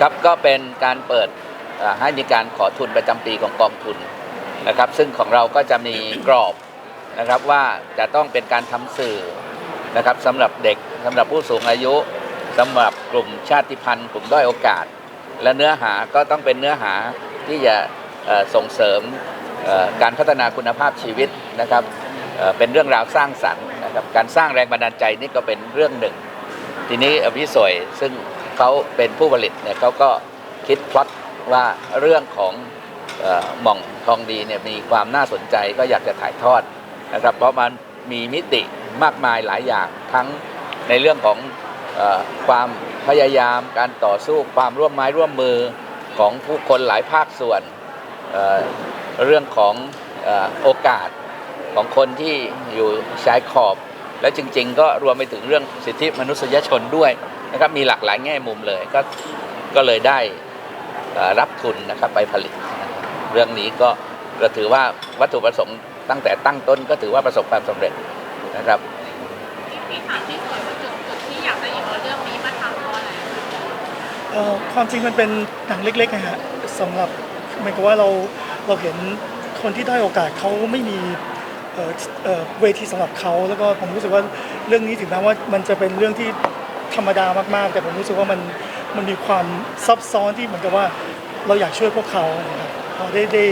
ครับก็เป็นการเปิดให้มีการขอทุนประจำปีของกองทุนนะครับ ซึ่งของเราก็จะมีกรอบนะครับว่าจะต้องเป็นการทำสื่อนะครับสำหรับเด็กสำหรับผู้สูงอายุสำหรับกลุ่มชาติพันธุ์กลุ่มด้อยโอกาส และเนื้อหาก็ต้องเป็นเนื้อหาที่จะส่งเสริมการพัฒนาคุณภาพชีวิตนะครับเป็นเรื่องราวสร้างสรรค์นะครับการสร้างแรงบันดาลใจนี่ก็เป็นเรื่องหนึ่ง ทีนี้อ่อพี่สวยซึ่ง เขาเป็นผู้ผลิตเนี่ยเขาก็คิดพล็อตว่าเรื่องของหม่องทองดีเนี่ยมีความน่าสนใจก็อยากจะถ่ายทอดนะครับ เพราะมันมีมิติมากมายหลายอย่างทั้งในเรื่องของอความพยายามการต่อสู้ความร่วมไม้ร่วมมือของผู้คนหลายภาคส่วนเเรื่องของอโอกาสของคนที่อยู่ชายขอบ และจริง ๆ ก็รวมไปถึงเรื่องสิทธิมนุษยชนด้วย นะครับมีหลากหลายแง่มุมเลยก็ก็เลยได้เอ่อรับทุนนะครับไปผลิตนะครับเรื่องนี้ก็ก็ถือว่าวัตถุประสงค์ตั้งแต่ตั้งต้นก็ถือว่าประสบความสำเร็จนะครับที่ถามที่สวยว่าจุดจุดที่อยากจะหยิบเอาเรื่องนี้มาทำเพราะอะไรเอ่อความจริงมันเป็นหนังเล็กๆนะฮะสำหรับเหมือนกับว่าเราเราเห็นคนที่ได้อยโอกาสเขาไม่มีเอ่อเอ่อเวทีสำหรับเขาแล้วก็ผมรู้สึกว่าเรื่องนี้ถึงแม้ว่ามันจะเป็นเรื่องที่ ธรรมดามากๆ แต่ผมรู้สึกว่ามันมันมีความซับซ้อนที่เหมือนกับว่าเราอยากช่วยพวกเขานะครับพอได้ได้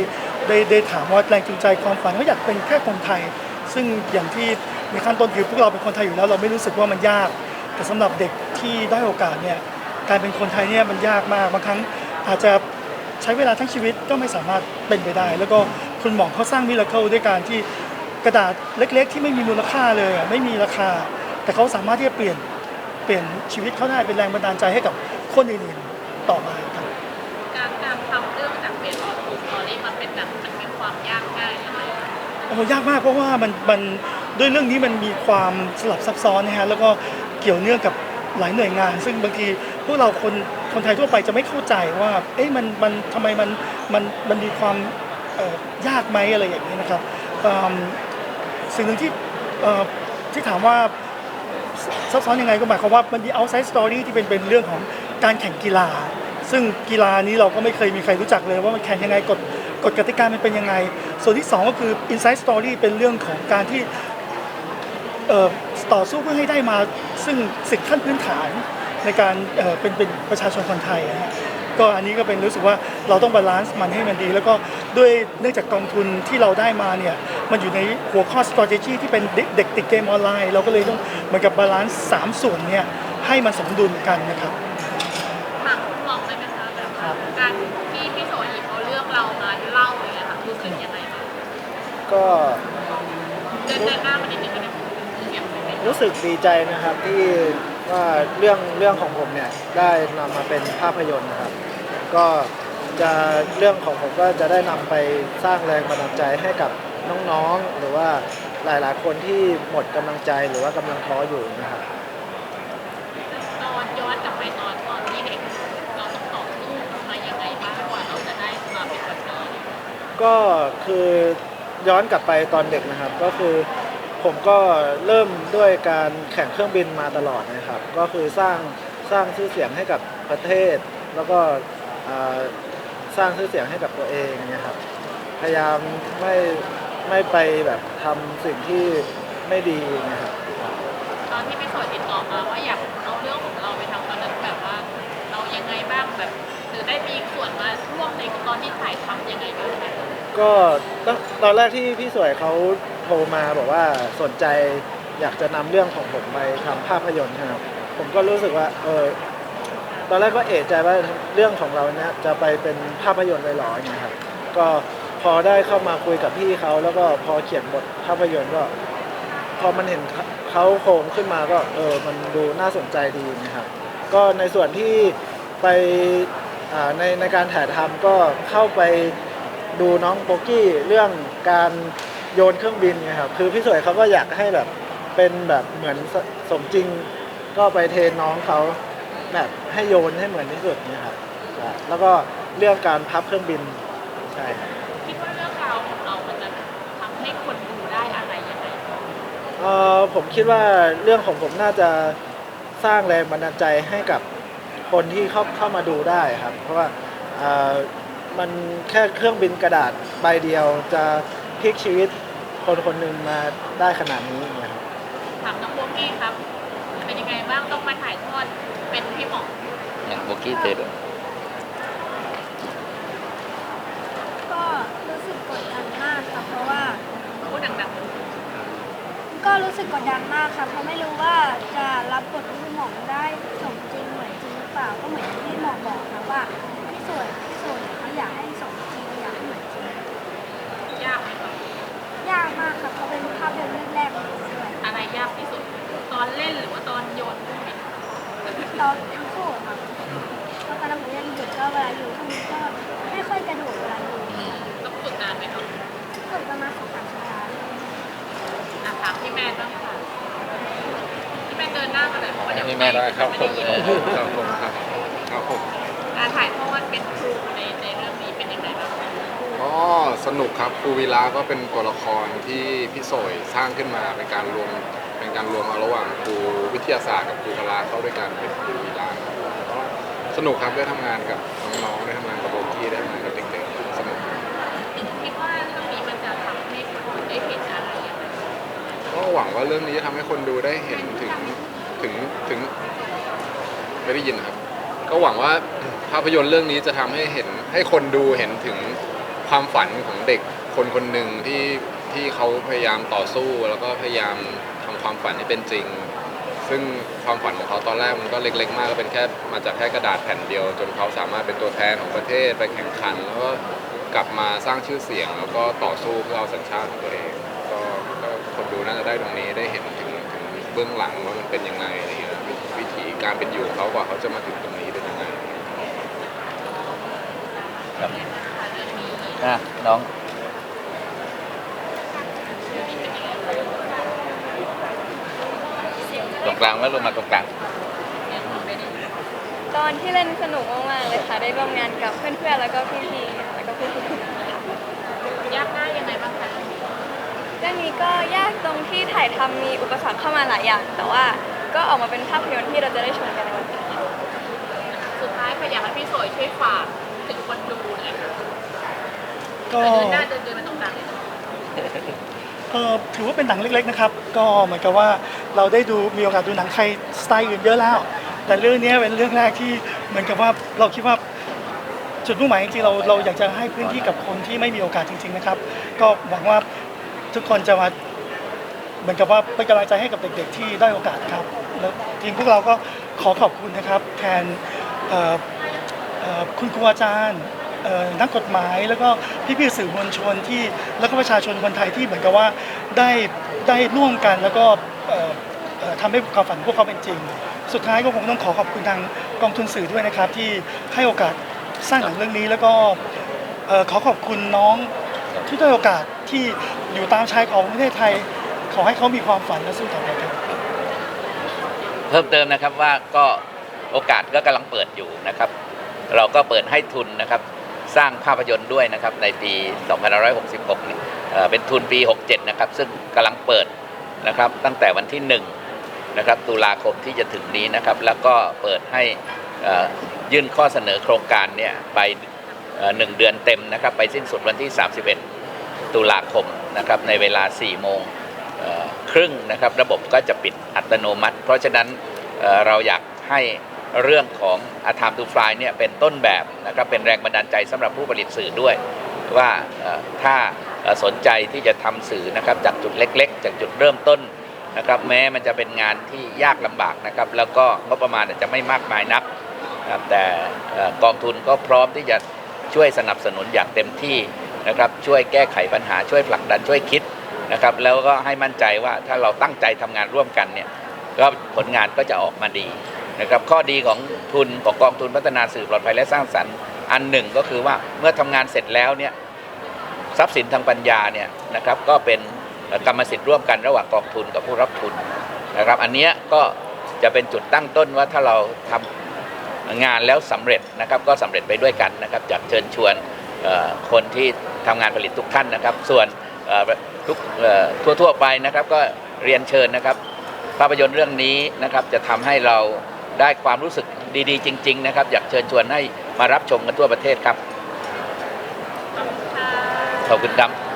ได้ได้ถามว่าแรงจูงใจความฝันเขาอยากเป็นแค่คนไทย ซึ่งอย่างที่ในขั้นต้นคือพวกเราเป็นคนไทยอยู่แล้ว เราไม่รู้สึกว่ามันยาก แต่สำหรับเด็กที่ได้โอกาสเนี่ยการเป็นคนไทยเนี่ยมันยากมากบางครั้งอาจจะใช้เวลาทั้งชีวิตก็ไม่สามารถเป็นไปได้ แล้วก็คุณหมองเขาสร้างมิราเคิลด้วยการที่กระดาษเล็ก ๆ ที่ไม่มีมูลค่าเลยไม่มีราคา แต่เขาสามารถที่จะเปลี่ยน เปลี่ยนชีวิตเขาได้เป็นแรงบันดาลใจให้กับคนอื่นๆต่อมาครับการการทำเรื่องจากเป็นออกทูสตอรี่มาเป็นหนังมันมีความยากง่ายยังไงโอ้ยากมากเพราะว่ามันมันด้วยเรื่องนี้มันมีความสลับซับซ้อนนะฮะแล้วก็เกี่ยวเนื่องกับหลายหน่วยงาน ซึ่งบางทีพวกเราคนคนไทยทั่วไปจะไม่เข้าใจว่า เอ๊ะมันมันทำไมมันมันมันมีความยากไหมอะไรอย่างนี้นะครับเอิ่มสิ่งหนึ่งที่เอ่อที่ถามว่า ซับซ้อนยังไงก็หมายความว่ามันมี outside story ที่เป็นเป็นเรื่องของการแข่งกีฬา ซึ่งกีฬานี้เราก็ไม่เคยมีใครรู้จักเลยว่ามันแข่งยังไงกฎกฎกติกามันเป็นยังไง ส่วนที่ 2 ก็คือ inside story เป็นเรื่องของการที่ต่อสู้เพื่อให้ได้มาซึ่งสิทธิขั้นพื้นฐานในการเเป็นเป็นประชาชนคนไทยนะ ก็อันนี้ก็เป็นรู้สึกว่าเราต้องบาลานซ์มันให้มันดี แล้วก็ด้วยเนื่องจากกองทุนที่เราได้มาเนี่ยมันอยู่ในหัวข้อ strategy ที่เป็นเด็กเด็กติดเกมออนไลน์เราก็เลยต้องเหมือนกับบาลานซ์สามส่วนเนี่ยให้มันสมดุลกันนะครับถามคุณมองได้ไหมคะแบบว่าการที่พี่สวยหยิบเอาเรื่องเรามาเล่าอย่างเงี้ยค่ะรู้สึกยังไงบ้างก็เดินเดินหน้ามานิดนึงก็ได้เก็บไว้เป็นรู้สึกดีใจนะครับที่ว่าเรื่องเรื่องของผมเนี่ยได้นำมาเป็นภาพยนตร์นะครับ ก็จะเรื่องของผมก็จะได้นำไปสร้างแรงบันดาลใจให้กับน้องๆ หรือว่าหลายๆ คนที่หมดกำลังใจหรือว่ากำลังท้ออยู่นะครับ ตอนย้อนกลับไปตอนตอนที่เด็ก เราต้องต่อสู้มายังไงบ้างกว่าเราจะได้มาเป็นวันนี้ก็คือย้อนกลับไปตอนเด็กนะครับ ก็คือผมก็เริ่มด้วยการแข่งเครื่องบินมาตลอดนะครับ ก็คือสร้างสร้างชื่อเสียงให้กับประเทศ แล้วก็อ่า สร้างชื่อเสียงให้กับตัวเองเนะครับพยายามไม่ไม่ไปแบบทำสิ่งที่ไม่ดีนะครับตอนที่พี่สวยติดต่อมาว่าอยากเอาเรื่องของเราไปทำตอนนั้นแบบว่า เรายังไงบ้างแบบหรือได้มีส่วนมาร่วมในตอนที่ถ่ายทำยังไงด้วยไหมก็ตอนตอนแรกที่พี่สวยเขาโทรมาบอกว่าสนใจอยากจะนำเรื่องของผมไปทำภาพยนตร์นะครับผมก็รู้สึกว่าเออ ตอนแรกก็เอะใจว่าเรื่องของเราเนี่ยจะไปเป็นภาพยนตร์เลยหรอย่างเงี้ยครับ ก็พอได้เข้ามาคุยกับพี่เขาแล้วก็พอเขียนบทภาพยนตร์ก็ พอมันเห็นเขาโครงขึ้นมาก็เออมันดูน่าสนใจดีนะครับ ก็ในส่วนที่ไปในในการถ่ายทำก็เข้าไปดูน้องโปกกี้เรื่องการโยนเครื่องบินไงครับคือพี่สวยเขาก็อยากให้แบบเป็นแบบเหมือนสสมจริงก็ไปเทนน้องเขา แบบให้โยนให้เหมือนที่สุดเนี่ยครับใช่แล้วก็เรื่องการพับเครื่องบินใช่ครับ คิดว่าเรื่องราวของเรา มันจะทำให้คนดูได้อะไรยังไงเอ่อผมคิดว่าเรื่องของผมน่าจะสร้างแรงบันดาลใจให้กับคคนที่เข้าเข้ามาดูได้ครับ เพราะว่าเอ่อมันแค่เครื่องบินกระดาษใบเดียวจะพลิกชีวิตคนคนหนึ่งมาได้ขนาดนี้อย่างเงี้ยครับ ถามน้องโบกี้ครับ เป็นยังไงบ้างต้องมาถ่ายทอด เป็นพี่หมออย่างโบกี้เธอด้วยก็รู้สึกกดดันมากค่ะเพราะว่า พูดดังก็รู้สึกกดดันมากค่ะเพราะไม่รู้ว่าจะรับบทพี่หมองได้สมจริงเหมือนจริงหรือเปล่าก็เหมือนที่พี่หมองบอกนะว่าพี่สวยพี่สวยเขาอยากให้สมจริงอยากให้เหมือนจริงๆ ยากไหมครับยากมากค่ะเพราะเป็นภาพยนตร์เรื่องแรกของหนูด้วย อะไรยากที่สุด ตอนเล่นหรือว่าตอนโยนลูกบิด เราทั้งคู่อะค่ะเพราะตอนนั้นผมยังเด็กก็เวลาอยู่ข้างนี้ก็ไม่ค่อยกระโดดเวลาอยู่ต้องฝึกนานไหมครับฝึกประมาณสองสามสัปดาห์อะถามพี่แม่บ้างค่ะพี่แม่เดินหน้ามาเลยเพราะว่าเดี๋ยวพี่แม่ไม่ครับผมได้ยินครับผมครับครับผมการถ่ายทอดเป็นครูในในเรื่องนี้เป็นยังไงบ้างคะก็สนุกครับครูวีระก็เป็นตัวละครที่พี่โสยสร้างขึ้นมาเป็นการรวม เป็นการรวมเอาระหว่างครูวิทยาศาสตร์กับครูพละเข้าด้วยกันเป็นครูวีระครับก็สนุกครับได้ทำงานกับน้องๆได้ทำงานกับโบกี้ได้ทำงานกับเด็กๆสนุกคิดว่าเรื่องนี้มันจะทำให้คนได้เห็นอะไรยังไงก็หวังว่าเรื่องนี้จะทำให้คนดูได้เห็นถึงถึงถึงไม่ได้ยินครับ ก็หวังว่าภาพยนตร์เรื่องนี้จะทำให้เห็นให้คนดูเห็นถึงความฝันของเด็กคนคนหนึ่งที่ที่เขาพยายามต่อสู้แล้วก็พยายาม ความฝันให้เป็นจริง ซึ่งความฝันของเขาตอนแรกมันก็เล็ก ๆ มากก็เป็นแค่มาจากแค่กระดาษแผ่นเดียว จนเขาสามารถเป็นตัวแทนของประเทศไปแข่งขัน แล้วก็กลับมาสร้างชื่อเสียง แล้วก็ต่อสู้เพื่อเอาสัญชาติของตัวเองก็ก็คนดูน่าจะได้ตรงนี้ได้เห็นถึงถึงเบื้องหลังว่ามันเป็นยังไงอะไรเงี้ยวิวิธีการเป็นอยู่ของเขากว่าเขาจะมาถึงตรงนี้เป็นยังไงครับอะน้อง เรื่องนี้เป็นยังไงบ้าง ตรง กลางแล้วลงมาตรงกลางยังไม่ได้ตอนที่เล่นสนุกมากๆเลยค่ะ ได้ร่วมงานกับเพื่อนๆ แล้วก็พี่ๆ แล้วก็พี่ๆค่ะยากง่ายยังไงบ้างคะเรื่องนี้ก็ยากตรงที่ถ่ายทำมีอุปสรรคเข้ามาหลายอย่าง แต่ว่าก็ออกมาเป็นภาพยนตร์ที่เราจะได้ชมกันในวันนี้ค่ะสุดท้ายค่ะอยากให้พี่สวยช่วยฝากถึงคนดูหน่อยค่ะก็ เดินหน้าเดินเดินมาตรงกลาง เลยเอถือว่าเป็นหนังเล็กๆนะครับ ก็เหมือนกับว่าเราได้ดูมีโอกาสดูหนังไทยสไตล์อื่นเยอะแล้ว แต่เรื่องนี้เป็นเรื่องแรกที่เหมือนกับว่าเราคิดว่าจุดมุ่งหมายจริงๆเราเราอยากจะให้พื้นที่กับคนที่ไม่มีโอกาสจริง ๆนะครับ ก็หวังว่าทุกคนจะมาเหมือนกับว่าเป็นกำลังใจให้กับเด็ก ๆ ที่ได้โอกาสครับแล้วทีมพวกเราก็ขอขอบคุณนะครับ แทนคุณครูอาจารย์ เอ่อนักกฎหมาย แล้วก็พี่ๆสื่อมวลชนที่แล้วก็ประชาชนคนไทยที่เหมือนกับว่าได้ได้ร่วมกันแล้วก็เอ่อเอ่อทำให้ความฝันพวกเขาเป็นจริง สุดท้ายก็คงต้องขอขอบคุณทางกองทุนสื่อด้วยนะครับ ที่ให้โอกาสสร้างหนังเรื่องนี้ แล้วก็เอ่อขอขอบคุณน้องที่ได้โอกาสที่อยู่ตามชายขอบประเทศไทย ขอให้เขามีความฝันและสู้ต่อไปครับ เพิ่มเติมนะครับว่าก็โอกาสก็กำลังเปิดอยู่นะครับ เราก็เปิดให้ทุนนะครับ สร้างภาพยนตร์ด้วยนะครับในปี 2566เนี่ยเป็นทุนปี 67 นะครับ ซึ่งกำลังเปิดนะครับตั้งแต่วันที่ 1 นะครับตุลาคมที่จะถึงนี้นะครับ แล้วก็เปิดให้ยื่นข้อเสนอโครงการเนี่ยไปหนึ่งเดือนเต็มนะครับ ไปสิ้นสุดวันที่ 31 ตุลาคมนะครับในเวลา 4 โมงครึ่งนะครับ ระบบก็จะปิดอัตโนมัติ เพราะฉะนั้นเราอยากให้ เรื่องของอาธามทูฟลายเนี่ยเป็นต้นแบบนะครับเป็นแรงบันดาลใจสำหรับผู้ผลิตสื่อด้วย ว่าถ้าสนใจที่จะทำสื่อนะครับจากจุดเล็ก ๆ จากจุดเริ่มต้นนะครับแม้มันจะเป็นงานที่ยากลำบากนะครับแล้วก็งบประมาณอาจจะไม่มากมายนักนะครับแต่กองทุนก็พร้อมที่จะช่วยสนับสนุนอย่างเต็มที่นะครับช่วยแก้ไขปัญหาช่วยผลักดันช่วยคิดนะครับแล้วก็ให้มั่นใจว่าถ้าเราตั้งใจทำงานร่วมกันเนี่ยก็ผลงานก็จะออกมาดี นะครับข้อดีของทุนของกองทุนพัฒนาสื่อปลอดภัยและสร้างสรรค์ อันหนึ่งก็คือว่าเมื่อทำงานเสร็จแล้วเนี่ยทรัพย์สินทางปัญญาเนี่ยนะครับก็เป็นกรรมสิทธิ์ร่วมกันระหว่างกองทุนกับผู้รับทุนนะครับ อันนี้ก็จะเป็นจุดตั้งต้นว่าถ้าเราทำงานแล้วสำเร็จนะครับก็สำเร็จไปด้วยกันนะครับจากเชิญชวนคนที่ทำงานผลิตทุกท่านนะครับ ส่วนทุกเอ่อทั่วๆไปนะครับก็เรียนเชิญนะครับ ภาพยนตร์เรื่องนี้นะครับจะทำให้เรา ได้ความรู้สึกดีๆ จริง ๆ นะครับ อยากเชิญชวนให้มารับชมกันทั่วประเทศครับ ขอบคุณค่ะขอบคุณครับ